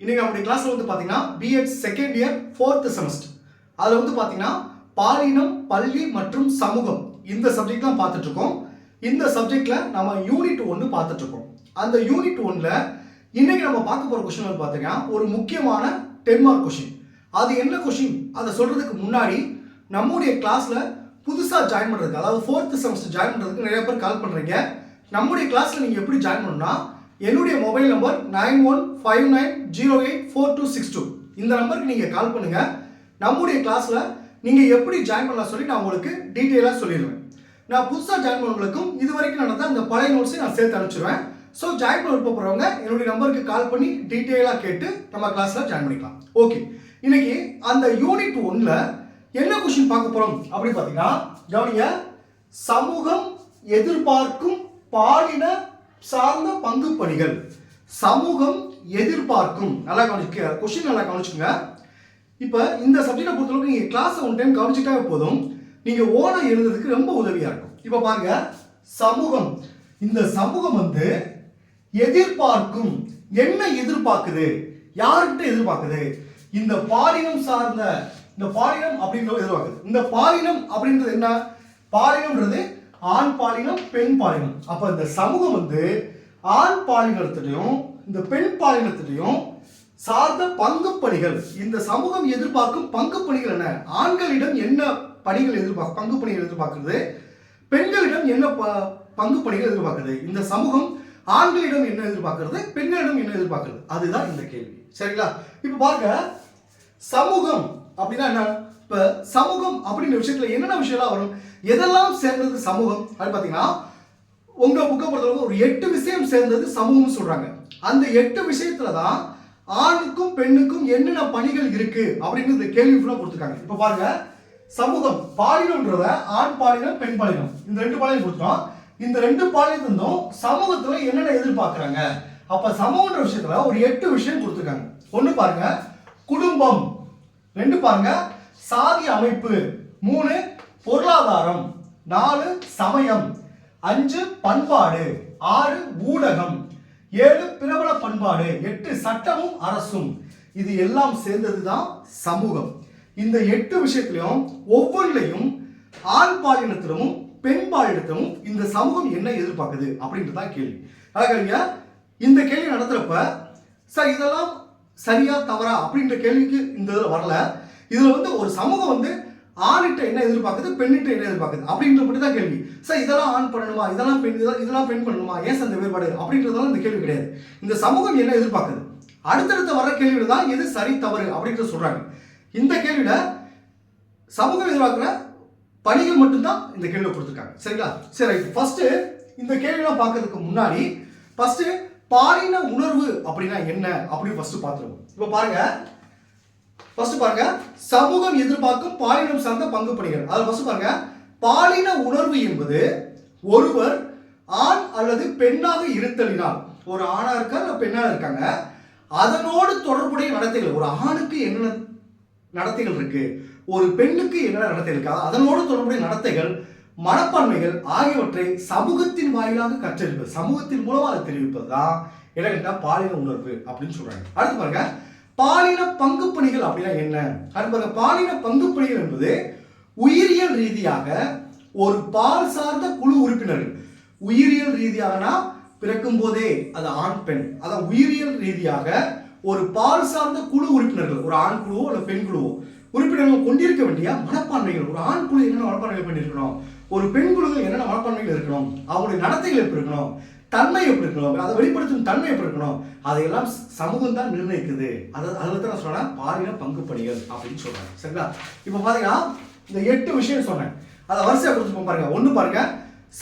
இன்னைக்கு நம்முடைய கிளாஸ்ல வந்து பாத்தீங்கன்னா B Ed second year fourth semester அதுல வந்து பாத்தீங்கன்னா பாலினம் பள்ளி மற்றும் சமூகம். இந்த சப்ஜெக்ட் தான் பார்த்துட்டு இருக்கோம் இந்த சப்ஜெக்ட்ல நம்ம யூனிட் ஒன்று பார்த்துட்டு இருக்கோம் அந்த யூனிட் ஒன்ல இன்னைக்கு நம்ம பார்க்க போற கொஸ்டின் வந்து பாத்தீங்கன்னா ஒரு முக்கியமான டென் மார்க் கொஸ்டின் அது என்ன கொஸ்டின் அதை சொல்றதுக்கு முன்னாடி நம்முடைய கிளாஸ்ல புதுசாக ஜாயின் பண்ணுறதுக்கு அதாவது ஃபோர்த் செமஸ்டர் ஜாயின் பண்ணுறதுக்கு நிறைய பேர் கால் பண்ணுறீங்க நம்முடைய கிளாஸில் நீங்கள் எப்படி ஜாயின் பண்ணணும்னா என்னுடைய mobile number nine one five nine zero eight four two six two. இந்த நம்பருக்கு நீங்கள் கால் பண்ணுங்கள் நம்முடைய கிளாஸில் நீங்கள் எப்படி ஜாயின் பண்ணலாம் சொல்லி நான் உங்களுக்கு டீட்டெயிலாக சொல்லிடுவேன் நான் புதுசாக ஜாயின் பண்ணவங்களுக்கும் இது வரைக்கும் நடந்த அந்த பழைய நோட்ஸையும் நான் சேர்த்து அனுப்பிச்சிடுவேன் ஸோ ஜாயின் பண்ண விருப்ப போகிறவங்க என்னுடைய நம்பருக்கு கால் பண்ணி டீட்டெயிலாக கேட்டு நம்ம கிளாஸில் ஜாயின் பண்ணிக்கலாம். ஓகே இன்னைக்கு அந்த யூனிட் ஒன்றில் என்ன கொஸ்டின் பார்க்க போகிறோம் அப்படின்னு பார்த்தீங்கன்னா கவனிங்க. சமூகம் எதிர்பார்க்கும் பாலின சார்ந்த பங்கு பணிகள் சமூகம் எதிர்பார்க்கும். நல்லா கவனிக்க கொஸ்டின் நல்லா கவனிச்சுங்க இப்போ இந்த சப்ஜெக்டை பொறுத்தளவுக்கு நீங்கள் கிளாஸை ஒன் டைம் கவனிச்சிட்டாவே போதும். நீங்கள் ஓன எழுதுறதுக்கு ரொம்ப உதவியாக இருக்கும். இப்போ பாருங்க. சமூகம். இந்த சமூகம் வந்து எதிர்பார்க்கும். என்ன எதிர்பார்க்குது? யார்கிட்ட எதிர்பார்க்குது? இந்த பாலினம் சார்ந்த இந்த பாலினம் அப்படின்றது எதிர்பார்க்குது. இந்த பாலினம் அப்படின்றது என்ன? பாலினம்ன்றது ஆண் பாலினம் பெண் பாலினம். அப்போ இந்த சமூகம் வந்து ஆண் பாலினத்திலையும் இந்த பெண் பாலினத்திலையும் சார்ந்த பங்கு பணிகள் இந்த சமூகம் எதிர்பார்க்கும் பங்கு பணிகள் என்ன? ஆண்களிடம் என்ன பணிகள் எதிர்பார்க்க பங்கு பணிகள் எதிர்பார்க்கிறது? பெண்களிடம் என்ன ப- பங்கு பணிகள் எதிர்பார்க்கிறது? இந்த சமூகம் ஆண்களிடம் என்ன எதிர்பார்க்கிறது? பெண்களிடம் என்ன எதிர்பார்க்கிறது? அதுதான் இந்த கேள்வி. சரிங்களா? இப்போ பாருங்க சமூகம் அப்படின்னா என்ன? இப்போ சமூகம் அப்படின்ற விஷயத்தில் என்னென்ன விஷயம்லாம் வரும்? எதெல்லாம் சேர்ந்தது சமூகம்? அப்படின்னு பார்த்தீங்கன்னா உங்கள் புக்கை பொறுத்தளவுக்கு ஒரு எட்டு விஷயம் சேர்ந்தது சமூகம்னு சொல்கிறாங்க அந்த எட்டு விஷயத்துல தான் ஆணுக்கும் பெண்ணுக்கும் என்னென்ன பணிகள் இருக்கு? அப்படின்னு இந்த கேள்வி ஃபுல்லாக கொடுத்துருக்காங்க. இப்போ பாருங்க சமூகம் பாலினம்ன்றத ஆண் பாலினம் பெண் பாலினம். இந்த ரெண்டு பாலினம் கொடுத்துட்டோம். இந்த ரெண்டு பாலினத்திலும் சமூகத்துல என்னென்ன எதிர்பார்க்குறாங்க? அப்ப சமூகன்ற விஷயத்துல ஒரு எட்டு விஷயம் கொடுத்துருக்காங்க. ஒன்று பாருங்க குடும்பம். ரெண்டு பாருங்க சாதி அமைப்பு. மூணு பொருளாதாரம். நாலு சமயம். அஞ்சு பண்பாடு. ஆறு ஊடகம். ஏழு பிரபல பண்பாடு. எட்டு சட்டமும் அரசும். இது எல்லாம் சேர்ந்தது தான் சமூகம். இந்த எட்டு விஷயத்திலையும் ஒவ்வொன்றிலையும் ஆண் பாலினத்திலும் பெண் பாலினத்திலும் இந்த சமூகம் என்ன எதிர்பார்க்குது அப்படின்றது தான் கேள்வி. அழகறிங்க இந்த கேள்வி நடத்துறப்ப சார் இதெல்லாம் சரியா தவறா? அப்படின்ற கேள்விக்கு இந்த இதில் வரல. இதில் வந்து ஒரு சமூகம் வந்து ஆணிட்ட என்ன எதிர்பார்க்குது பெண்ணிட்ட என்ன எதிர்பார்க்குது? அப்படின்ற மட்டும் தான் கேள்வி. சார் இதெல்லாம் ஆண் பண்ணணுமா? இதெல்லாம் பெண் இதெல்லாம் இதெல்லாம் பெண் பண்ணணுமா? ஏன் சார் இந்த வேறுபாடு? அப்படின்றதெல்லாம் இந்த கேள்வி கிடையாது. இந்த சமூகம் என்ன எதிர்பார்க்குது? அடுத்தடுத்த வர கேள்வியில தான் எது சரி தவறு அப்படின்றத சொல்கிறாங்க இந்த கேள்வியில் சமூகம் எதிர்பார்க்குற பணிகள் மட்டும்தான் இந்த கேள்வியை கொடுத்துருக்காங்க. சரிங்களா? சரி ரைட் ஃபர்ஸ்ட் இந்த கேள்வியெல்லாம் பார்க்கறதுக்கு முன்னாடி ஃபர்ஸ்ட் பாலின உணர்வு அப்படின்னா என்ன? அப்படின்னு ஃபர்ஸ்ட் பார்த்துருவோம். இப்போ பாருங்க. ஃபர்ஸ்ட் பாருங்க சமூகம் எதிர்பார்க்கும் பாலினம் சார்ந்த பங்கு பணிகள் அதில் ஃபர்ஸ்ட் பாருங்க பாலின உணர்வு என்பது ஒருவர் ஆண் அல்லது பெண்ணாக இருத்தலினால் ஒரு ஆணா இருக்கா இல்லை பெண்ணாக இருக்காங்க அதனோடு தொடர்புடைய நடத்தைகள் ஒரு ஆணுக்கு என்னென்ன நடத்தைகள் இருக்கு ஒரு பெண்ணுக்கு என்னென்ன நடத்தை இருக்கா அதனோடு தொடர்புடைய நடத்தைகள் மனப்பான்மைகள் ஆகியவற்றை சமூகத்தின் வாயிலாக கற்றறிவது சமூகத்தின் மூலமாக அதை தெரிவிப்பது தான் என்னகிட்ட பாலின உணர்வு அப்படின்னு சொல்றாங்க. அடுத்து பாருங்க பாலின பங்கு பணிகள் அப்படின்னா என்ன? அடுத்து பாலின பங்கு பணிகள் என்பது உயிரியல் ரீதியாக ஒரு பால் சார்ந்த குழு உறுப்பினர்கள் உயிரியல் ரீதியாகனா பிறக்கும் போதே அது ஆண் பெண். அதான் உயிரியல் ரீதியாக ஒரு பால் சார்ந்த குழு உறுப்பினர்கள். ஒரு ஆண் குழுவோ அல்ல பெண் குழுவோ. உறுப்பினர்கள் கொண்டிருக்க வேண்டிய மனப்பான்மைகள். ஒரு ஆண் குழு என்னென்ன மனப்பான்மைகள் பண்ணியிருக்கணும் ஒரு பெண் குழுவில் என்னென்ன மனப்பான்மைகள் இருக்கணும்? அவங்களுடைய நடத்தைகள் எப்படி இருக்கணும் தன்மை எப்படி இருக்கணும்? அதை வெளிப்படுத்தும் தன்மை எப்படி இருக்கணும்? அதையெல்லாம் சமூகம் தான் நிர்ணயிக்குது. அதை அதில் தான் நான் சொன்னேன் பாலின பங்கு பணிகள் அப்படின்னு சொல்கிறாங்க சரிங்களா? இப்போ பார்த்தீங்கன்னா இந்த எட்டு விஷயம் சொன்னேன். அதை வரிசையாக கொடுத்து பாருங்க. ஒன்று பாருங்க.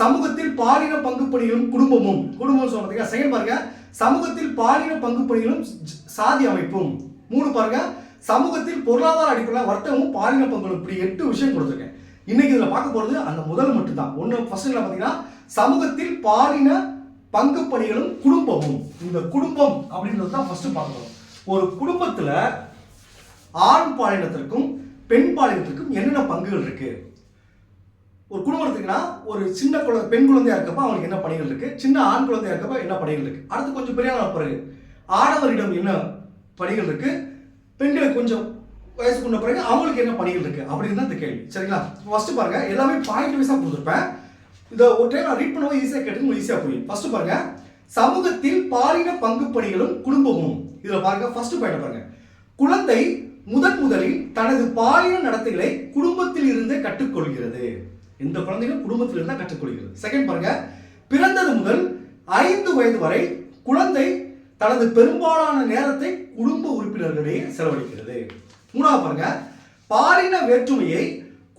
சமூகத்தில் பாலின பங்கு பணிகளும் குடும்பமும். குடும்பம் சொன்னதுக்கு செகண்ட் பாருங்க. சமூகத்தில் பாலின பங்கு பணிகளும் சாதி அமைப்பும். மூணு பாருங்க. சமூகத்தில் பொருளாதார அடிப்படையில் வர்த்தகமும் பாலின பங்குகளும். இப்படி எட்டு விஷயம் கொடுத்துருக்கேன். இன்னைக்கு இதில் பார்க்க போகிறது அந்த முதல் மட்டும்தான். ஒன்று ஃபர்ஸ்ட்ல பார்த்தீங்கன்னா சமூகத்தில் பாலின பங்கு பணிகளும் குடும்பமும். இந்த குடும்பம் அப்படின்றது தான் ஃபர்ஸ்ட் பார்க்கணும். ஒரு குடும்பத்துல ஆண் பாலினத்திற்கும் பெண் பாலினத்திற்கும் என்னென்ன பங்குகள் இருக்கு? ஒரு குடும்பத்துக்குன்னா ஒரு சின்ன குழந்தை பெண் குழந்தையா இருக்கப்ப அவங்களுக்கு என்ன பணிகள் இருக்கு? சின்ன ஆண் குழந்தையா இருக்கப்ப என்ன பணிகள் இருக்கு? அடுத்து கொஞ்சம் பெரிய பிறகு ஆடவரிடம் என்ன பணிகள் இருக்கு? பெண்களுக்கு கொஞ்சம் வயசு கொண்ட பிறகு அவங்களுக்கு என்ன பணிகள் இருக்கு? அப்படின்னு தான் இந்த கேள்வி. சரிங்களா? ஃபர்ஸ்ட் பாருங்க எல்லாமே பாயிண்ட் வைஸா கொடுத்துருப்பேன். இதை ஒரு டைம் நான் ரீட் பண்ணவும் ஈஸியாக கேட்டு ஈஸியாக புரியும். ஃபர்ஸ்ட் பாருங்க சமூகத்தில் பாலின பங்கு பணிகளும் குடும்பமும். இதுல பாருங்க ஃபர்ஸ்ட் பாயிண்ட் பாருங்க. குழந்தை முதன் முதலில் தனது பாலின நடத்தைகளை குடும்பத்தில் இருந்தே கற்றுக்கொள்கிறது. இந்த குழந்தைகள் குடும்பத்தில் இருந்தால் கற்றுக்கொள்கிறது. செகண்ட் பாருங்க பிறந்தது முதல் ஐந்து வயது வரை குழந்தை தனது பெரும்பாலான நேரத்தை குடும்ப உறுப்பினர்களிடையே செலவழிக்கிறது. மூணாவது பாருங்க பாலின வேற்றுமையை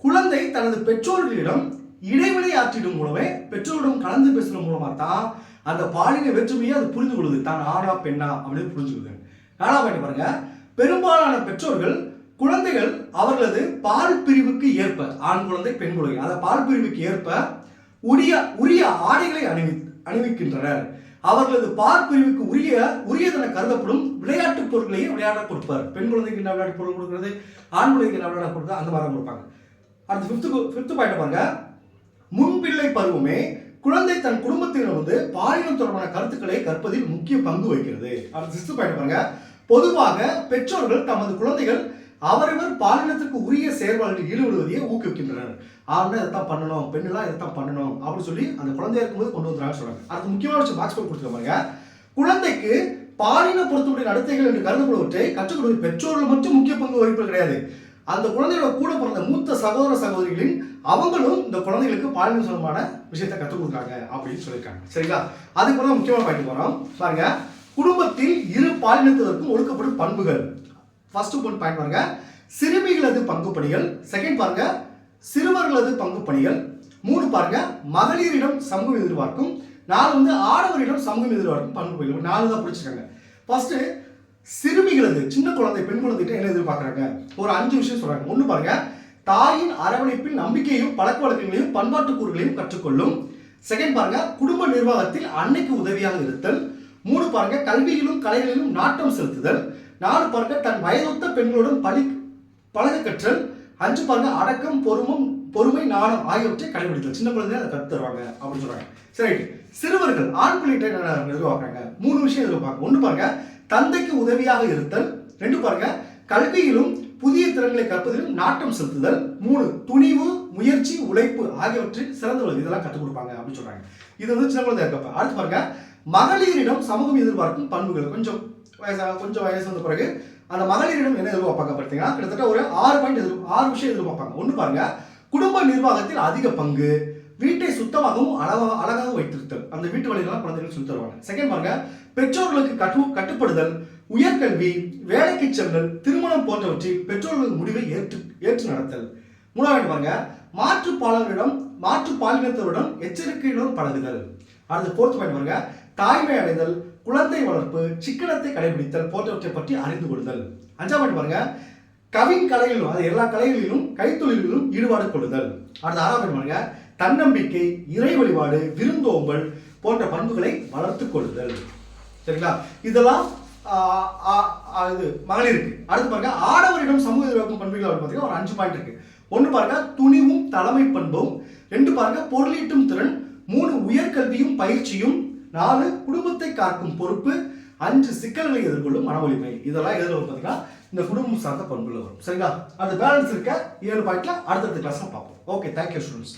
குழந்தை தனது பெற்றோர்களிடம் இடைவெளி ஆற்றிடும் மூலமே பெற்றோரிடம் கலந்து பேசுறது மூலமா தான் அந்த பாலின வேற்றுமையை அது புரிந்து கொள்ளுது. தான் ஆடா பெண்ணா அப்படின்னு புரிஞ்சுக்குது. ஆடா பண்ணி பாருங்க. பெரும்பாலான பெற்றோர்கள் குழந்தைகள் அவர்களது பால் பிரிவுக்கு ஏற்ப ஆண் குழந்தை பெண் குழந்தை அந்த பால் பிரிவுக்கு ஏற்ப உரிய உரிய ஆடைகளை அணிவி அணிவிக்கின்றனர். அவர்களது பால் பிரிவுக்கு உரிய உரியதென கருதப்படும் விளையாட்டுப் பொருட்களையும் விளையாட கொடுப்பார். பெண் குழந்தைக்கு என்ன விளையாட்டு பொருள் கொடுக்குறது? ஆண் குழந்தைக்கு என்ன விளையாட கொடுக்குறது? அந்த மாதிரி கொடுப்பாங்க. அடுத்து ஃபிஃப்த்து ஃபிஃப்த்து பாயிண்ட் பாருங்க. முன்பிள்ளை பருவமே குழந்தை தன் குடும்பத்தினர் வந்து பாலினம் தொடர்பான கருத்துக்களை கற்பதில் முக்கிய பங்கு வகிக்கிறது. அடுத்து சிக்ஸ்த் பாயிண்ட் பாருங்க. பொதுவாக பெற்றோர்கள் தமது குழந்தைகள் அவரவர் பாலினத்திற்கு உரிய செயல்பாடுகளில் ஈடுபடுவதையே ஊக்குவிக்கின்றனர். ஆண்னா இதைத்தான் பண்ணணும். பெண்ணெல்லாம் இதைத்தான் பண்ணணும். அப்படின்னு சொல்லி அந்த குழந்தையா இருக்கும்போது கொண்டு வந்துறாங்கன்னு சொல்றாங்க. அடுத்து முக்கியமான விஷயம் பாக்ஸ் போட்டு கொடுத்துருக்க பாருங்க. குழந்தைக்கு பாலின பொருத்தமுடைய நடத்தைகள் என்று கருதப்படுவற்றை கற்றுக் பெற்றோர்கள் மட்டும் முக்கிய பங்கு வகிப்பது கிடையாது. அந்த குழந்தையோட கூட பிறந்த மூத்த சகோதர சகோதரிகளின் அவங்களும் இந்த குழந்தைகளுக்கு பாலின சம்பந்தமான விஷயத்தை கற்றுக் கொடுக்குறாங்க அப்படின்னு சொல்லியிருக்காங்க. சரிங்களா? அதுக்கு தான் முக்கியமான பாயிண்ட் போகிறோம் பாருங்க குடும்பத்தில் இரு பாலினத்தினருக்கும் ஒழுக்கப்படும் பண்புகள். ஃபர்ஸ்ட் பாயிண்ட் பாயிண்ட் பாருங்க. சிறுமிகளது பங்கு பணிகள் செகண்ட் பாருங்க சிறுவர்களது பங்கு பணிகள் மூணு பாருங்க மகளிரிடம் சமூகம் எதிர்பார்க்கும். நாலு வந்து ஆடவரிடம் சமூகம் எதிர்பார்க்கும் பண்பு பணிகள் நாலு தான் பிடிச்சிருக்காங்க ஃபர்ஸ்ட் சிறுமிகளது சின்ன குழந்தை பெண் குழந்தைகிட்ட என்ன எதிர்பார்க்குறாங்க? ஒரு அஞ்சு விஷயம் சொல்றாங்க. ஒன்று பாருங்க. தாயின் அரவணைப்பில் நம்பிக்கையும் பழக்க வழக்கங்களையும் பண்பாட்டு கூறுகளையும் கற்றுக்கொள்ளும். செகண்ட் பாருங்க குடும்ப நிர்வாகத்தில் அன்னைக்கு உதவியாக இருத்தல். மூணு பாருங்க கல்வியிலும் கலைகளிலும் நாட்டம் செலுத்துதல். நாலு பாருங்க தன் வயதொத்த பெண்களுடன் பழி பழக கற்றல். அஞ்சு பாருங்க அடக்கம் பொறுமும் பொறுமை நாணம் ஆகியவற்றை கடைபிடித்தல். சின்ன குழந்தைய அதை கற்று தருவாங்க அப்படின்னு சொல்றாங்க. சரி சிறுவர்கள் ஆண் பிள்ளைகிட்ட என்ன எதிர்பார்க்குறாங்க? மூணு விஷயம் எதிர்பார்க்க ஒன்று பாருங்க தந்தைக்கு உதவியாக இருத்தல். ரெண்டு பாருங்க. கல்வியிலும் புதிய திறன்களை கற்பதிலும் நாட்டம் செலுத்துதல். மூணு துணிவு முயற்சி உழைப்பு ஆகியவற்றில் சிறந்தவர்கள் இதெல்லாம் கற்றுக் கொடுப்பாங்க அப்படின்னு சொல்றாங்க. இது வந்து சின்ன குழந்தை இருக்கப்ப. அடுத்து பாருங்க. மகளிரிடம் சமூகம் எதிர்பார்க்கும் பண்புகள். கொஞ்சம் வயசாக கொஞ்சம் வயசு வந்த பிறகு அந்த மகளிரிடம் என்ன எதிர்பார்ப்பாங்க பார்த்தீங்கன்னா? கிட்டத்தட்ட ஒரு ஆறு பாயிண்ட் எதிர் ஆறு விஷயம் எதிர்பார்ப்பாங்க. ஒன்று பாருங்க. குடும்ப நிர்வாகத்தில் அதிக பங்கு. வீட்டை சுத்தமாகவும் அழகா அழகாகவும் வைத்திருத்தல். அந்த வீட்டு வேலைகள்லாம் குழந்தைகள் சொல்லி தருவாங்க. செகண்ட் பாருங்க பெற்றோர்களுக்கு கட்டு கட்டுப்படுதல் உயர்கல்வி வேலைக்கு செல்லல் திருமணம் போன்றவற்றில் பெற்றோர்கள் முடிவை ஏற்று ஏற்று நடத்தல். மூணாவது பாருங்க மாற்று பாலரிடம் மாற்று பாலினத்தருடன் எச்சரிக்கையுடன் பழகுதல். அடுத்து போர்த்து பாயிண்ட் பாருங்க தாய்மை அடைதல் குழந்தை வளர்ப்பு சிக்கனத்தை கடைபிடித்தல் போன்றவற்றை பற்றி அறிந்து கொள்ளுதல். அஞ்சாம் பாயிண்ட் பாருங்க கவின் கலைகளிலும் அது எல்லா கலைகளிலும் கைத்தொழில்களிலும் ஈடுபாடு கொள்ளுதல். அடுத்து ஆறாம் பாயிண்ட் பாருங்க தன்னம்பிக்கை இறை வழிபாடு விருந்தோம்பல் போன்ற பண்புகளை வளர்த்து கொள்ளுதல். சரிங்களா? இதெல்லாம் இது மகளிருக்கு. அடுத்து பாருங்க ஆடவரிடம் சமூக எதிர்பார்க்கும் பண்புகள் பார்த்தீங்கன்னா ஒரு அஞ்சு பாயிண்ட் இருக்கு. ஒன்று பாருங்க துணிவும் தலைமை பண்பும். ரெண்டு பாருங்க பொருளீட்டும் திறன். மூணு உயர்கல்வியும் பயிற்சியும். நாலு குடும்பத்தை காக்கும் பொறுப்பு. அஞ்சு சிக்கல்களை எதிர்கொள்ளும் மனவலிமை. இதெல்லாம் எதில் வரும் பார்த்தீங்கன்னா இந்த குடும்பம் சார்ந்த பண்புகள் வரும். சரிங்களா? அந்த பேலன்ஸ் இருக்க ஏழு பாயிண்ட்ல அடுத்தடுத்த கிளாஸ்ல பார்ப்போம். Okay thank you students